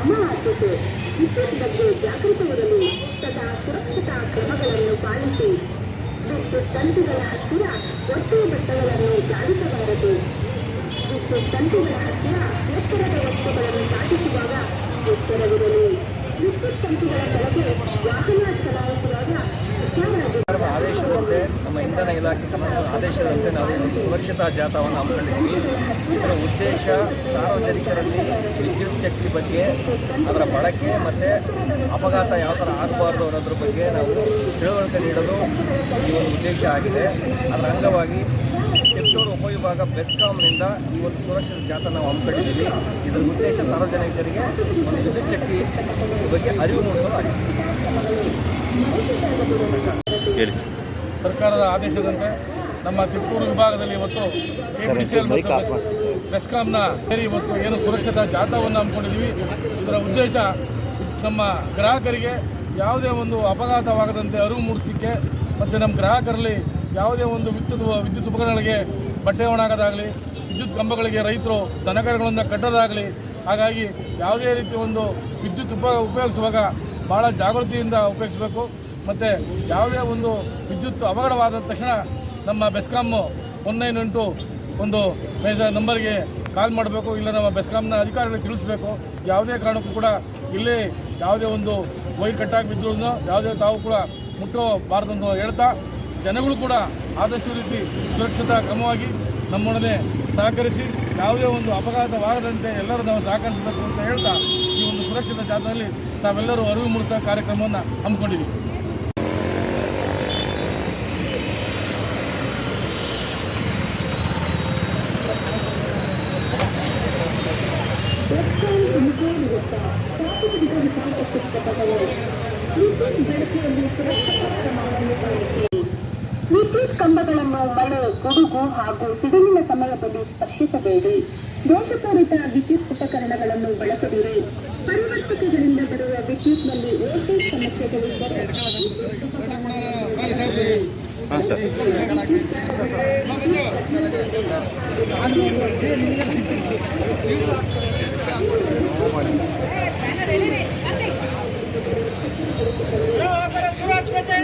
ನಮ್ಮ ಆದ್ಯತೆ ವಿದ್ಯುತ್ ಬಗ್ಗೆ ಜಾಗೃತವಿರಲು ಸದಾ ಸುರಕ್ಷತಾ ಕ್ರಮಗಳನ್ನು ಪಾಲಿಸಿ. ವಿದ್ಯುತ್ ತಂತಿಗಳ ಹತ್ತಿರ ಒಟ್ಟು ಬಟ್ಟೆಗಳನ್ನು ಜಾರಿಸಬಾರದು ವಿದ್ಯುತ್ ತಂತಿಗಳ ಹತ್ತಿರ ಎತ್ತರದ ವಸ್ತುಗಳನ್ನು ಸಾಗಿಸುವಾಗ ಎಚ್ಚರವಿರಲಿ. ವಿದ್ಯುತ್ ತಂತಿಗಳ ಕೆಳಗೆ ವಾಹನ ಚಲಾಯಿಸುವಾಗ ಹುಷಾರಾಗಿ ಸರ್ಕಾರದ ಆದೇಶದಂತೆ ನಮ್ಮ ಇಂಧನ ಇಲಾಖೆ ಆದೇಶದಂತೆ ನಾವು ಸುರಕ್ಷತಾ ಜಾಥಾವನ್ನು ಹಮ್ಮಿಕೊಂಡಿದ್ದೀವಿ. ಇದರ ಉದ್ದೇಶ ಸಾರ್ವಜನಿಕರಲ್ಲಿ ವಿದ್ಯುತ್ ಶಕ್ತಿ ಬಗ್ಗೆ, ಅದರ ಬಳಕೆ ಮತ್ತು ಅಪಘಾತ ಯಾವ ಥರ ಆಗಬಾರ್ದು ಅನ್ನೋದ್ರ ಬಗ್ಗೆ ನಾವು ತಿಳುವಳಿಕೆ ನೀಡಲು ಈ ಒಂದು ಉದ್ದೇಶ ಆಗಿದೆ. ಅದರ ಅಂಗವಾಗಿ ಕಿತ್ತೂರು ಉಪವಿಭಾಗ ಬೆಸ್ಕಾಂನಿಂದ ಈ ಒಂದು ಸುರಕ್ಷಿತ ಜಾಥಾ ನಾವು ಹಮ್ಮಿಕೊಂಡಿದ್ದೀವಿ. ಇದರ ಉದ್ದೇಶ ಸಾರ್ವಜನಿಕರಿಗೆ ಒಂದು ವಿದ್ಯುತ್ ಶಕ್ತಿ ಬಗ್ಗೆ ಅರಿವು ಮೂಡಿಸೋದಾಗಿದೆ ಹೇಳಿ. ಸರ್ಕಾರದ ಆದೇಶದಂತೆ ನಮ್ಮ ತಿಪ್ಪೂರು ವಿಭಾಗದಲ್ಲಿ ಇವತ್ತು ಕೆಪಿಸಿಎಲ್ ಮತ್ತು ಬೆಸ್- ಬೆಸ್ಕಾಂನ ಸೇರಿ ಇವತ್ತು ಏನು ಸುರಕ್ಷತಾ ಜಾಥಾವನ್ನು ಹಮ್ಮಿಕೊಂಡಿದ್ದೀವಿ. ಇದರ ಉದ್ದೇಶ ನಮ್ಮ ಗ್ರಾಹಕರಿಗೆ ಯಾವುದೇ ಒಂದು ಅಪಘಾತವಾಗದಂತೆ ಅರಿವು ಮೂಡಿಸಲಿಕ್ಕೆ ಮತ್ತು ನಮ್ಮ ಗ್ರಾಹಕರಲ್ಲಿ ಯಾವುದೇ ಒಂದು ವಿದ್ಯುತ್ ವಿದ್ಯುತ್ ಉಪಕರಣಗಳಿಗೆ ಬಟ್ಟೆ ಒಣಗೋದಾಗಲಿ ವಿದ್ಯುತ್ ಕಂಬಗಳಿಗೆ ರೈತರು ದನಕರಗಳನ್ನು ಕಟ್ಟೋದಾಗಲಿ ಹಾಗಾಗಿ ಯಾವುದೇ ರೀತಿ ಒಂದು ವಿದ್ಯುತ್ ಉಪ ಉಪಯೋಗಿಸುವಾಗ ಭಾಳ ಜಾಗೃತಿಯಿಂದ ಉಪಯೋಗಿಸಬೇಕು. ಮತ್ತು ಯಾವುದೇ ಒಂದು ವಿದ್ಯುತ್ ಅವಘಡವಾದ ತಕ್ಷಣ ನಮ್ಮ ಬೆಸ್ಕಾಮು ಒನ್ ನೈನ್ ಎಂಟು ಒಂದು ಮೇಜ ನಂಬರ್ಗೆ ಕಾಲ್ ಮಾಡಬೇಕು ಇಲ್ಲ ನಮ್ಮ ಬೆಸ್ಕಾಂನ ಅಧಿಕಾರಿಗಳಿಗೆ ತಿಳಿಸಬೇಕು. ಯಾವುದೇ ಕಾರಣಕ್ಕೂ ಕೂಡ ಇಲ್ಲಿ ಯಾವುದೇ ಒಂದು ವೈರ್ ಕಟ್ಟಾಗಿ ಬಿದ್ದರೂ ಯಾವುದೇ ತಾವು ಕೂಡ ಮುಟ್ಟಬಾರ್ದಂತ ಹೇಳ್ತಾ ಜನಗಳು ಕೂಡ ಆದಷ್ಟು ರೀತಿ ಸುರಕ್ಷತಾ ಕ್ರಮವಾಗಿ ನಮ್ಮೊಡನೆ ಸಹಕರಿಸಿ ಯಾವುದೇ ಒಂದು ಅಪಘಾತವಾಗದಂತೆ ಎಲ್ಲರೂ ನಾವು ಸಹಕರಿಸಬೇಕು ಅಂತ ಹೇಳ್ತಾ ಈ ಒಂದು ಸುರಕ್ಷಿತ ಜಾಥಾದಲ್ಲಿ ತಾವೆಲ್ಲರೂ ಅರಿವು ಮೂಡಿಸುವ ಕಾರ್ಯಕ್ರಮವನ್ನು ಹಮ್ಮಿಕೊಂಡಿದ್ದೀವಿ. ವಿದ್ಯುತ್ ಕಂಬಗಳನ್ನು ಮಳೆ ಗುಡುಗು ಹಾಗೂ ಸಿಡಿಲಿನ ಸಮಯದಲ್ಲಿ ಸ್ಪರ್ಶಿಸಬೇಡಿ. ದೋಷಪೂರಿತ ವಿದ್ಯುತ್ ಉಪಕರಣಗಳನ್ನು ಬಳಸದಿರಿ. ಪರಿವರ್ತಕಗಳಿಂದ ಬರುವ ವಿದ್ಯುತ್ನಲ್ಲಿ ವೋಲ್ಟೇಜ್ ಸಮಸ್ಯೆಗಳಿದ್ದರೆ ಸುರಕ್ಷತೆ